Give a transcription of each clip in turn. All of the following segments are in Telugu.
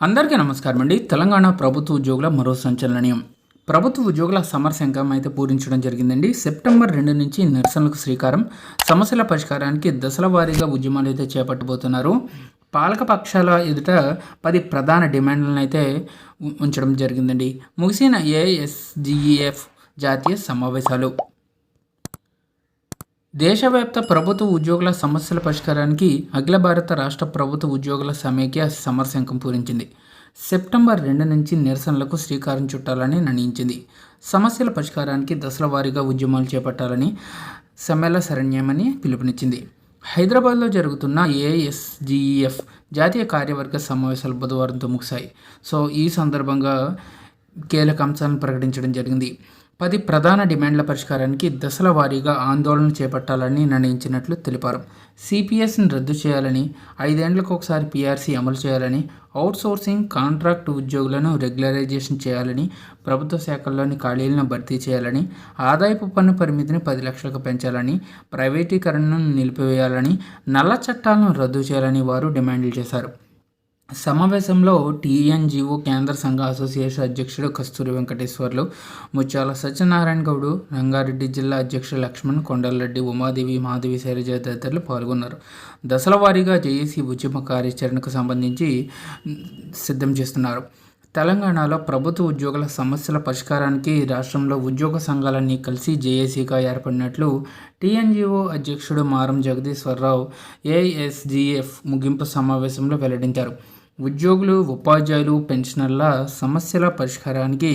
అందరికీ నమస్కారం అండి. తెలంగాణ ప్రభుత్వ ఉద్యోగుల మరో సంచలనం ప్రభుత్వ ఉద్యోగుల సమర సంఘం అయితే పూరించడం జరిగిందండి. సెప్టెంబర్ రెండు నుంచి నిరసనలకు శ్రీకారం. సమస్యల పరిష్కారానికి దశల వారీగా ఉద్యమాలు అయితే చేపట్టబోతున్నారు. పాలక పక్షాల ఎదుట పది ప్రధాన డిమాండ్లను అయితే ఉంచడం జరిగిందండి. ముగిసిన ఏఎస్జిఈఎఫ్ జాతీయ సమావేశాలు. దేశవ్యాప్త ప్రభుత్వ ఉద్యోగుల సమస్యల పరిష్కారానికి అఖిల భారత రాష్ట్ర ప్రభుత్వ ఉద్యోగుల సమైక్య సమరశంఖం పూరించింది. సెప్టెంబర్ రెండు నుంచి నిరసనలకు శ్రీకారం చుట్టాలని నిర్ణయించింది. సమస్యల పరిష్కారానికి దశల వారీగా ఉద్యమాలు చేపట్టాలని సమ్మెల శరణ్యమని పిలుపునిచ్చింది. హైదరాబాద్లో జరుగుతున్న ఏఎస్జీఈఎఫ్ జాతీయ కార్యవర్గ సమావేశాలు బుధవారంతో ముగిశాయి. సో ఈ సందర్భంగా కీలక అంశాలను ప్రకటించడం జరిగింది. పది ప్రధాన డిమాండ్ల పరిష్కారానికి దశల వారీగా ఆందోళన చేపట్టాలని నిర్ణయించినట్లు తెలిపారు. సిపిఎస్ని రద్దు చేయాలని ఐదేండ్లకు ఒకసారి పీఆర్సీ అమలు చేయాలని అవుట్సోర్సింగ్ కాంట్రాక్ట్ ఉద్యోగులను రెగ్యులరైజేషన్ చేయాలని ప్రభుత్వ శాఖల్లోని ఖాళీలను భర్తీ చేయాలని ఆదాయపు పన్ను పరిమితిని పది లక్షలకు పెంచాలని ప్రైవేటీకరణను నిలిపివేయాలని నల్ల చట్టాలను రద్దు చేయాలని వారు డిమాండ్లు చేశారు. సమావేశంలో టీఎన్జిఓ కేంద్ర సంఘ అసోసియేషన్ అధ్యక్షుడు కస్తూరి వెంకటేశ్వర్లు ముత్యాల సత్యనారాయణ గౌడు రంగారెడ్డి జిల్లా అధ్యక్షుడు లక్ష్మణ్ కొండలరెడ్డి ఉమాదేవి మాధవి శైలజ తదితరులు పాల్గొన్నారు. దశల వారీగా జేఏసీ ఉద్యమ కార్యాచరణకు సంబంధించి సిద్ధం చేస్తున్నారు. తెలంగాణలో ప్రభుత్వ ఉద్యోగుల సమస్యల పరిష్కారానికి రాష్ట్రంలో ఉద్యోగ సంఘాలన్నీ కలిసి జేఏసీగా ఏర్పడినట్లు టీఎన్జిఓ అధ్యక్షుడు మారం జగదీశ్వరరావు ఏఎస్జీఎఫ్ ముగింపు సమావేశంలో వెల్లడించారు. ఉద్యోగులు ఉపాధ్యాయులు పెన్షనర్ల సమస్యల పరిష్కారానికి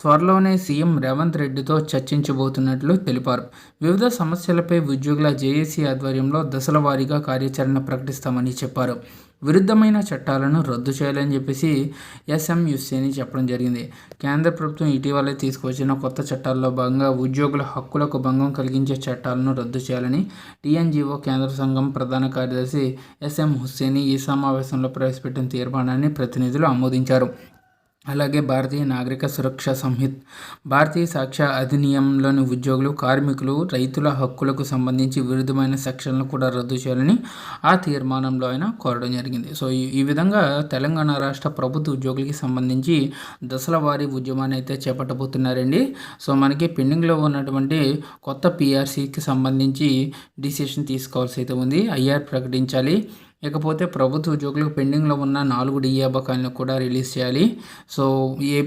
త్వరలోనే సీఎం రేవంత్ రెడ్డితో చర్చించబోతున్నట్లు తెలిపారు. వివిధ సమస్యలపై ఉద్యోగుల జేఏసీ ఆధ్వర్యంలో దశల వారీగా కార్యాచరణ ప్రకటిస్తామని చెప్పారు. విరుద్ధమైన చట్టాలను రద్దు చేయాలని చెప్పేసి ఎస్ఎంయుసిని చెప్పడం జరిగింది. కేంద్ర ప్రభుత్వం ఇటీవలే తీసుకువచ్చిన కొత్త చట్టాల్లో భాగంగా ఉద్యోగుల హక్కులకు భంగం కలిగించే చట్టాలను రద్దు చేయాలని టీఎన్జిఓ కేంద్ర సంఘం ప్రధాన కార్యదర్శి ఎస్ఎం హుస్సేని ఈ సమావేశంలో ప్రవేశపెట్టిన తీర్మానాన్ని ప్రతినిధులు ఆమోదించారు. అలాగే భారతీయ నాగరిక సురక్ష సంహిత్ భారతీయ సాక్ష్య అధినియంలోని ఉద్యోగులు కార్మికులు రైతుల హక్కులకు సంబంధించి విరుద్ధమైన సెక్షన్లు కూడా రద్దు చేయాలని ఆ తీర్మానంలో ఆయన కోరడం జరిగింది. సో ఈ విధంగా తెలంగాణ రాష్ట్ర ప్రభుత్వ ఉద్యోగులకి సంబంధించి దశల వారీ ఉద్యమాన్ని అయితే చేపట్టబోతున్నారండి. సో మనకి పెండింగ్లో ఉన్నటువంటి కొత్త పిఆర్సీకి సంబంధించి డిసిషన్ తీసుకోవాల్సి అయితే ఉంది. ఐఆర్ ప్రకటించాలి. ఇకపోతే ప్రభుత్వ ఉద్యోగులకు పెండింగ్లో ఉన్న నాలుగు డిఏ బకాయిలను కూడా రిలీజ్ చేయాలి. సో ఏ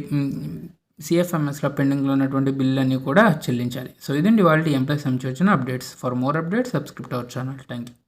సిఎఫ్ఎంఎస్లో పెండింగ్లో ఉన్నటువంటి బిల్లు అన్నీ కూడా చెల్లించాలి. సో ఇదండి వాళ్ళ ఎంప్లాయీస్ సంబంధించి వచ్చిన updates. For more updates subscribe our channel. Thank you